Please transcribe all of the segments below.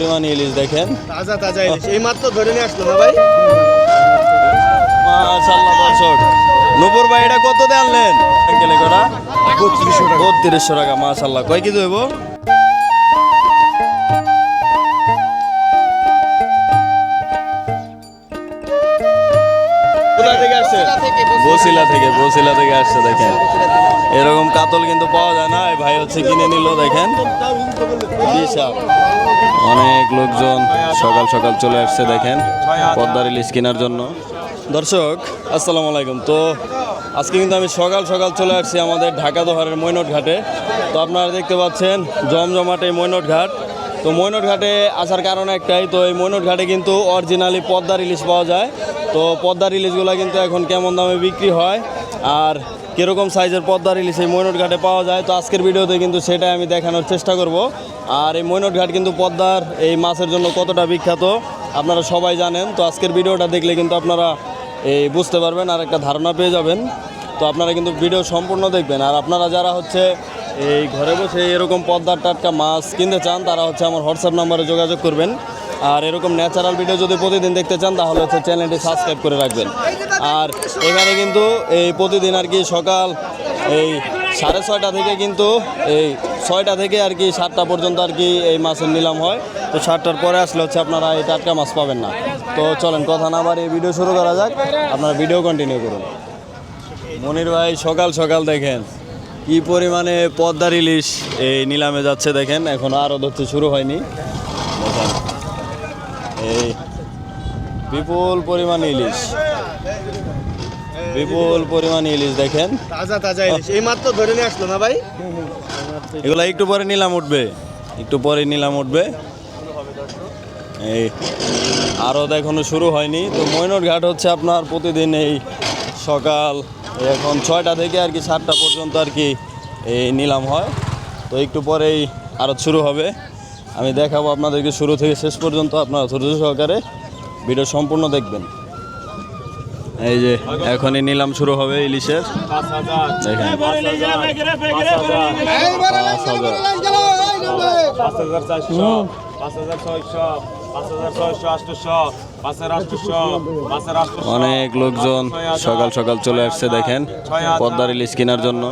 পরিমাণ ইলিশ দেখেন। তাজা তাজা ইলিশ। এই মাত্র ধরে নিয়ে আসলো না ভাই? মাশাআল্লাহ দর্শক। নূপুর ভাই এটা কত দিয়ে আনলেন? গেলে কটা? বত্রিশশো টাকা। বত্রিশশো টাকা মাশাআল্লাহ। কয় কেজি হইব? বসিলা থেকে বসিলা থেকে আসছে দেখেন। কাতল কিন্তু পাওয়া যায় না ভাই হচ্ছে কিনে নিল, দেখেন। অনেক লোকজন সকাল সকাল চলে আসছে, দেখেন, পদ্মার ইলিশ কেনার জন্য। দর্শক, আসসালামু আলাইকুম। তো আজকে কিন্তু আমি সকাল সকাল চলে আসছি আমাদের ঢাকা দোহারের মৈনট ঘাটে। তো আপনারা দেখতে পাচ্ছেন, জমজমাট মৈনট ঘাট। তো মৈনট ঘাটে আসার কারণ একটাই, তো এই মৈনট ঘাটে কিন্তু অরিজিনালি পদ্মার ইলিশ পাওয়া যায়। তো পদ্মার ইলিশগুলো কিন্তু এখন কেমন দামে বিক্রি হয়, আর কীরকম সাইজের পদ্মার ইলিশ এই মৈনট ঘাটে পাওয়া যায়, তো আজকের ভিডিওতে কিন্তু সেটাই আমি দেখানোর চেষ্টা করব। আর এই মৈনট ঘাট কিন্তু পদ্মার এই মাছের জন্য কতটা বিখ্যাত, আপনারা সবাই জানেন। তো আজকের ভিডিওটা দেখলে কিন্তু আপনারা এই বুঝতে পারবেন আর একটা ধারণা পেয়ে যাবেন। তো আপনারা কিন্তু ভিডিও সম্পূর্ণ দেখবেন। আর আপনারা যারা হচ্ছে এই ঘরে বসে এরকম পদ্মার টাটকা মাছ কিনতে চান, তারা হচ্ছে আমার হোয়াটসঅ্যাপ নাম্বারে যোগাযোগ করবেন। আর এরকম ন্যাচারাল ভিডিও যদি প্রতিদিন দেখতে চান, তাহলে হচ্ছে চ্যানেলটি সাবস্ক্রাইব করে রাখবেন। আর এখানে কিন্তু এই প্রতিদিন আর কি সকাল এই সাড়ে ছয়টা থেকে কিন্তু এই ছয়টা থেকে আর কি সাতটা পর্যন্ত আর কি এই মাছের নিলাম হয়। তো সাতটার পরে আসলে হচ্ছে আপনারা এই টাটকা মাছ পাবেন না। তো চলেন, কথা না বাড়িয়ে ভিডিও শুরু করা যাক। আপনারা ভিডিও কন্টিনিউ করুন। মনির ভাই, সকাল সকাল দেখেন, কি পরিমাণে পদ্মার ইলিশ এই নিলামে যাচ্ছে দেখেন। এখন আরও ধরতে শুরু হয়নি। দেখেন। এই বিপুল পরিমাণ ইলিশ। বিপুল পরিমাণ ইলিশ দেখেন। তাজা তাজা ইলিশ। এই মাত্র ধরে নিয়ে আসলো না ভাই? এগুলো একটু পরে নিলাম উঠবে। একটু পরে নিলাম উঠবে। এই আরও এখনও শুরু হয়নি। তো মৈনট ঘাট হচ্ছে আপনার প্রতিদিন এই সকাল এখন ছয়টা থেকে আর কি সাতটা পর্যন্ত আর কি এই নিলাম হয়। তো একটু পরেই আরও শুরু হবে। আমি দেখাবো আপনাদেরকে শুরু থেকে শেষ পর্যন্ত আপনারা ধৈর্য সহকারে ভিডিও সম্পূর্ণ দেখবেন। এই যে এখনই নিলাম শুরু হবে ইলিশের। দেখেন। অনেক লোকজন সকাল সকাল চলে আসছে দেখেন পদ্মার ইলিশ কেনার জন্য।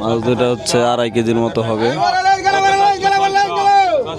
মাছ দুটা হচ্ছে আড়াই কেজির মতো হবে।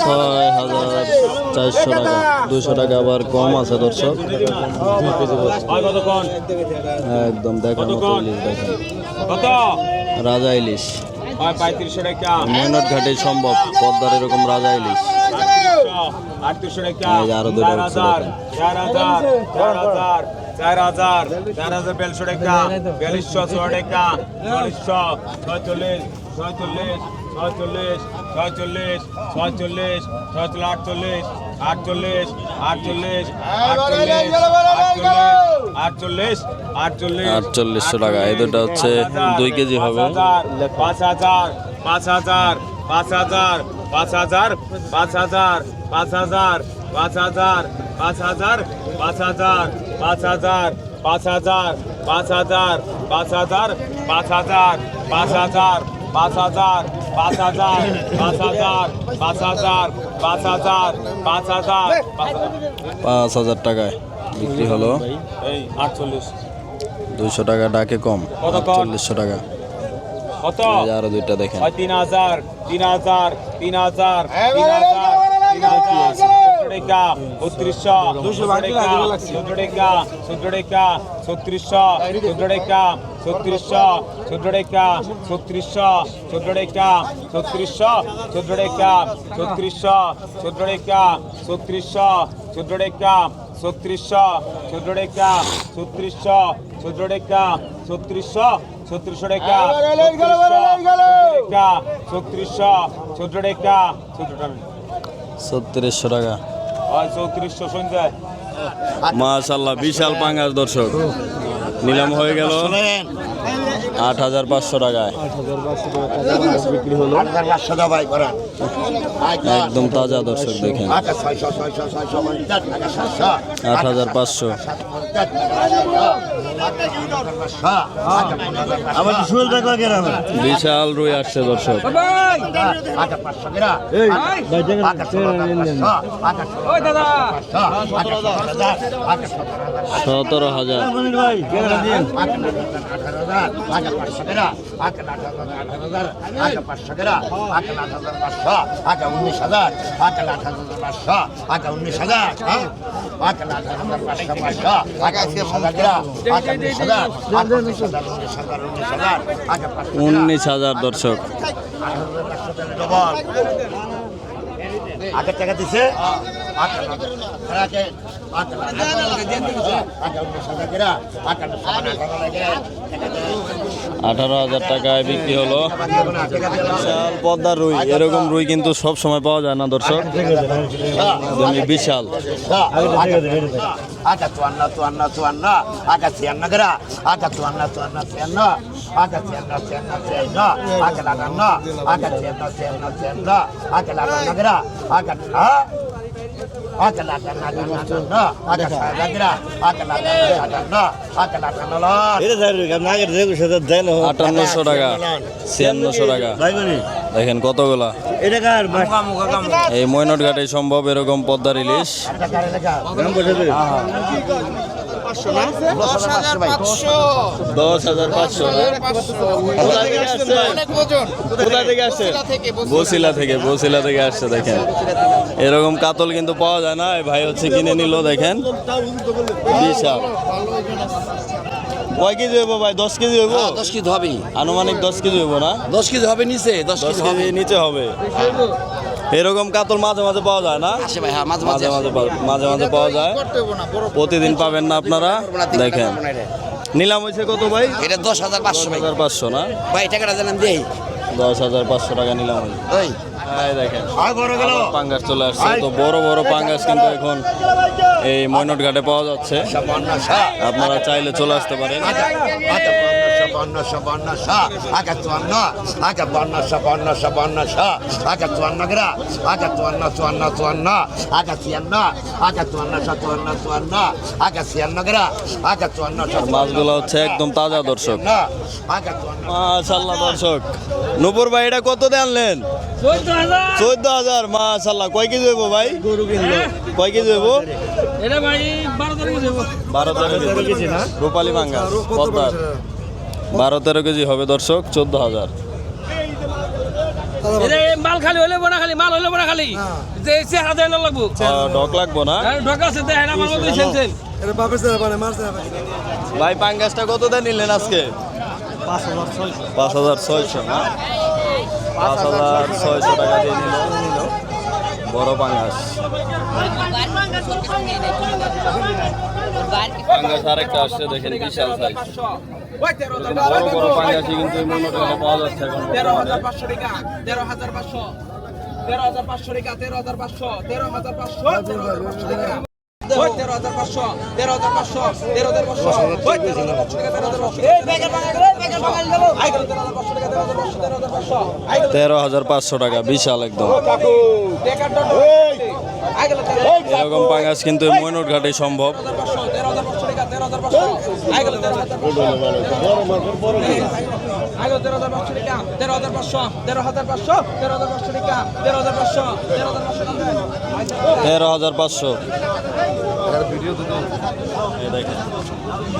ছয় হাজার চারশো টাকা দুশো টাকা আবার কম আছে দর্শক একদম দেখার মতো ইলিশ দেখেন রাজা ইলিশ হয় মৈনট ঘাটে সম্ভব পদ্মার এরকম রাজা ইলিশ আরও দুটো চার হাজার চার হাজার বিয়াল্লিশশো টাকা বিয়াল্লিশশো ছয় টাকা চল্লিশশো ছয়চল্লিশ ছয়চল্লিশ ছয়চল্লিশ ছয়চল্লিশ ছয়চল্লিশ ছয়চল্লিশ আটচল্লিশ আটচল্লিশ আটচল্লিশ আটচল্লিশ আটচল্লিশ আটচল্লিশশো টাকা এই দুটো হচ্ছে দুই কেজি হবে পাঁচ হাজার পাঁচ হাজার পাঁচ হাজার পাঁচ হাজার পাঁচ হাজার পাঁচ হাজার পাঁচ হাজার পাঁচ হাজার পাঁচ হাজার পাঁচ হাজার পাঁচ হাজার পাঁচ হাজার পাঁচ হাজার পাঁচ হাজার পাঁচ হাজার পাঁচ হাজার পাঁচ হাজার পাঁচ হাজার পাঁচ হাজার পাঁচ হাজার পাঁচ হাজার। পাঁচ হাজার টাকায় বিক্রি হলো। এই আটচল্লিশ। দুইশো টাকা ডাকে কম? চল্লিশশো টাকা। কত? আরও দুইটা দেখেন। তিন হাজার তিন হাজার তিন হাজার তিন হাজার। তিন হাজার টাকা বত্রিশশো চোদ্দ টাকা চোদ্দ টাকা চোদ্দ টাকা ছত্রিশশো চোদ্দ টাকা ছত্রিশশো চোদ্দ টাকা ছত্রিশশো চোদ্দ টাকা ছত্রিশশো চোদ্দ টাকা ছত্রিশশো চোদ্দ টাকা ছত্রিশশো চোদ্দ টাকা ছত্রিশশো চোদ্দ টাকা ছত্রিশশো চোদ্দ টাকা ছত্রিশশো ছত্রিশশো টাকা ছত্রিশশো চোদ্দ টাকা চোদ্দ টাকা ছত্রিশশো টাকা হয় চৌত্রিশশো সন্ধ্যায় মাশাল্লাহ বিশাল পাঙ্গাস দর্শক নিলাম হয়ে গেল আট হাজার পাঁচশো টাকায় বিক্রি হলো একদম তাজা দর্শক দেখেন আট হাজার পাঁচশো বিশাল রুই আসছে দর্শক সতেরো হাজার উনিশ হাজার আট আট হাজার পাঁচশো আট উনিশ হাজার হ্যাঁ আট আট হাজার পাঁচশো পাঁচশো উনিশ হাজার উনিশ হাজার পাঁচশো উনিশ হাজার দর্শক। আগের টাকা দিছে। আগে আঠারো হাজার টাকায় বিক্রি হলো। বিশাল পদ্মার রুই। এরকম রুই কিন্তু সব সময় পাওয়া যায় না, দর্শক। বিশাল। আটা চুয়ান্ন চুয়ান্ন চুয়ান্ন আটা ছিয়ান্ন গেরা আটা চুয়ান্ন চুয়ান্ন ছিয়ান্ন আটা ছিয়ান্ন ছিয়ান্ন গেরা আটা আটান্নশো টাকা ছিয়ান্নশো টাকা। দেখেন কতগুলা। এই ময়নট ঘাটে সম্ভব এরকম পদ্মার ইলিশ। নাম বসাতে দশ হাজার পাঁচশো। কোথা থেকে আসছে বসিলা থেকে বসিলা থেকে। আসছে দেখেন। এরকম কাতল কিন্তু পাওয়া যায় না। ভাই হচ্ছে কিনে নিল দেখেন। বিশাল। কয় কেজি হইব ভাই? দশ কেজি হইব? দশ কেজি হবে আনুমানিক দশ কেজি হইব না? দশ কেজি হবে নিচে দশ দশ কেজি নিচে হবে। এরকম কাতল মাঝে মাঝে পাওয়া যায় না? আসে ভাই হ্যাঁ মাঝে মাঝে মাঝে মাঝে পাওয়া- মাঝে মাঝে পাওয়া যায়। প্রতিদিন পাবেন না আপনারা? দেখেন। নিলাম হয়েছে কত ভাই? এটা দশ হাজার পাঁচশো হাজার পাঁচশো না? ভাই টাকাটা জানান দেই। দশ হাজার পাঁচশো টাকা নিলাম হয়েছে। ওই। দেখেন। আর বড় গেল। পাঙ্গাস চলে আসছে। তো বড় বড় পাঙ্গাস কিন্তু এখন এই ময়নট ঘাটে পাওয়া যাচ্ছে। আপনারা চাইলে চলে আসতে পারেন। আচ্ছা পনেরোশো পনেরোশো আচ্ছা চুয়ান্ন আচ্ছা পনেরোশো পনেরোশো পনেরোশো আচ্ছা চুয়ান্ন গ্রা আচ্ছা চুয়ান্ন চুয়ান্ন চুয়ান্ন আচ্ছা ছিয়ান্ন আচ্ছা চুয়ান্নশো চুয়ান্ন চুয়ান্ন আচ্ছা ছিয়ান্ন গ্রা আচ্ছা চুয়ান্নশো মাছগুলো হচ্ছে একদম তাজা দর্শক। চুয়ান্ন মাশাল্লাহ দর্শক। নুপুর ভাই এটা কত দিয়ে আনলেন? চোদ্দ হাজার মাশাল্লাহ কয় কেজি হইব ভাই? গরু কিনলো কয় কেজি হইব? এটা ভাই বারো তারিখ বারো তেরো রূপালী পদ্মার। বারো তেরো কেজি হবে দর্শক চোদ্দ হাজার। মাল খালি হলে বনা খালি মাল হলে বনা খালি। যে চেহারা দেয় না লাগবো। ডক লাগবো না? ঢোকা আছে দেয় না মাল মতো সেনছেন ভাই পাঙ্গাসটা কত দিয়ে নিলেন আজকে? পাঁচ হাজার ছয়শো। না পাঁচ হাজার ছয়শো টাকা দিয়ে নিল। বড় পাঙ্গাস। তেরো হাজার পাঁচশো টাকা তেরো হাজার পাঁচশো টাকা তেরো হাজার পাঁচশো পাঁচশো তেরো হাজার পাঁচশো তেরো হাজার পাঁচশো তেরো হাজার পাঁচশো তেরো হাজার পাঁচশো টাকা, বিশাল একদম। এরকম পাঙ্গাস কিন্তু এই ময়নট ঘাটে সম্ভব। তেরো হাজার পাঁচশো। তেরো হাজার পাঁচশো তেরো হাজার পাঁচশো। আগে তেরো হাজার পাঁচশো টাকা। তেরো হাজার পাঁচশো তেরো হাজার পাঁচশো তেরো হাজার পাঁচশো তেরো হাজার পাঁচশো তেরো হাজার পাঁচশো টাকা। তেরো হাজার পাঁচশো। এই দেখেন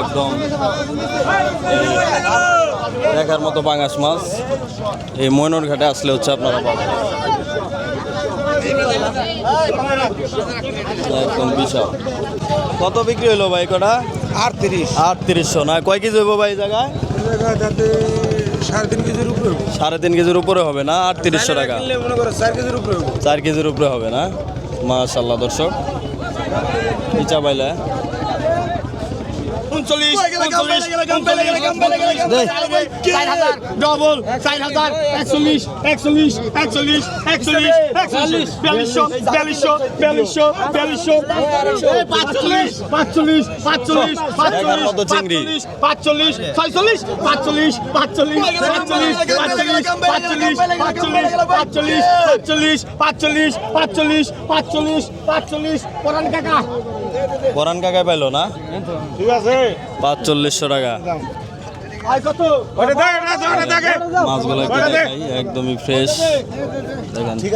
একদম দেখার মতো পাঙ্গাস মাছ। এই ময়নর ঘাটে আসলে হচ্ছে আপনারা পাবেন। একদম বিশাল। কত বিক্রি হলো ভাই কটা? আটত্রিশ। আটত্রিশশো না কয় কেজি হইব ভাই জায়গায়? সাড়ে তিন কেজির উপরে সাড়ে তিন কেজির উপরে হবে না? আটত্রিশশো টাকা। চার কেজির উপরে চার কেজির উপরে হবে না? মাশাল্লাহ দর্শক। ইচা বাইলা উনচল্লিশ উনচল্লিশ ডবল চার হাজার একচল্লিশ একচল্লিশ একচল্লিশ একচল্লিশ একচল্লিশ বিয়াল্লিশশো বিয়াল্লিশশো বিয়াল্লিশশো বিয়াল্লিশশো পাঁচচল্লিশ পাঁচচল্লিশ পাঁচচল্লিশ চিংড়ি। পাঁচচল্লিশ ছয়চল্লিশ পাঁচচল্লিশ পাঁচচল্লিশ পাঁচচল্লিশ পাঁচচল্লিশ পাঁচচল্লিশ পাঁচচল্লিশ পাঁচচল্লিশ পাঁচচল্লিশ পাঁচচল্লিশ পাঁচচল্লিশ পাঁচচল্লিশ পরান কাকা পরান কাকায় পাইলো না? ঠিক আছে। পাঁচচল্লিশশো টাকা। মাছগুলো একদমই ফ্রেশ দেখেন ঠিক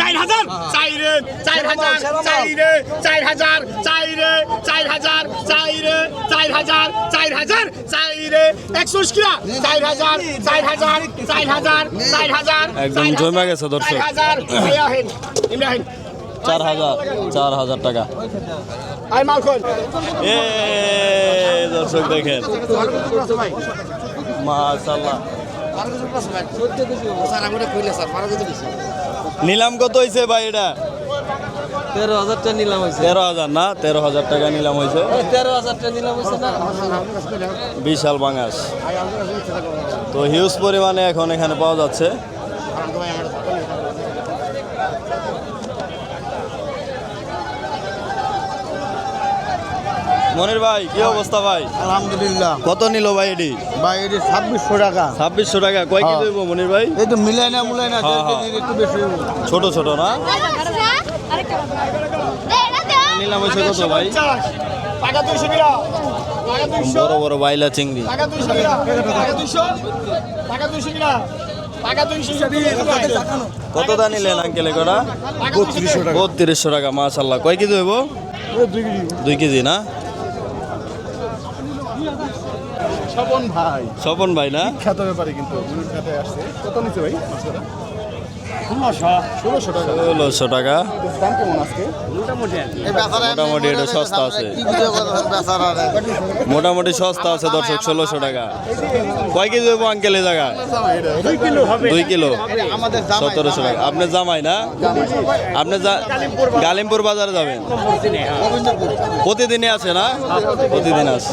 চার হাজার চাইরে চার হাজার চাইরে চার হাজার চাইরে চার হাজার চাইরে চার হাজার চার হাজার চাইরে একশো কিরা চার হাজার চার হাজার চার হাজার চার হাজার একদম জমে গেছে দর্শক। চার হাজার। ইমরাহিম ইমরাহিম চার হাজার চার হাজার টাকা। এ দর্শক দেখেন। মাশাল্লাহ নিলাম কত হয়েছে ভাই এটা? তেরো হাজার টাকা নিলাম হয়েছে। তেরো হাজার না তেরো হাজার টাকা নিলাম হয়েছে। তেরো হাজার টাকা নিলাম হয়েছে না? বিশাল বাঙাস তো হিউজ পরিমাণে এখন এখানে পাওয়া যাচ্ছে। মনির ভাই কি অবস্থা ভাই? আলহামদুলিল্লাহ। কত নিল ভাই এটি? ভাই এটি ছাব্বিশশো টাকা। ছাব্বিশশো টাকা। কয় কেজি হইব মনির ভাই? এই তো মিলাই না মুলাই না হ্যাঁ, হ্যাঁ। একটু বেশি ছোট ছোট না? নিলাম হয়েছে কত ভাই? বড় বড় বাইলা চিংড়ি। কত দা নিলেন আঙ্কেল কটা বত্রিশশো টাকা বত্রিশশো টাকা মাশাল্লাহ কয় কেজি হইব? দুই কেজি না? স্বপন ভাই। স্বপন ভাই না? খ্যাত ব্যাপারে কিন্তু আসছে। কত নিচ্ছে ভাই? ষোলোশো। টাকা। ষোলোশো মোটামুটি এটা সস্তা আছে। মোটামুটি সস্তা আছে দর্শক ষোলোশো টাকা। কয় কেজি হইব আঙ্কেল এই জায়গায়? দুই কিলো দুই কিলো। সতেরোশো টাকা। আপনি জামাই না? আপনি যা গালিমপুর বাজারে যাবেন? প্রতিদিনই আছে না? প্রতিদিন। আছে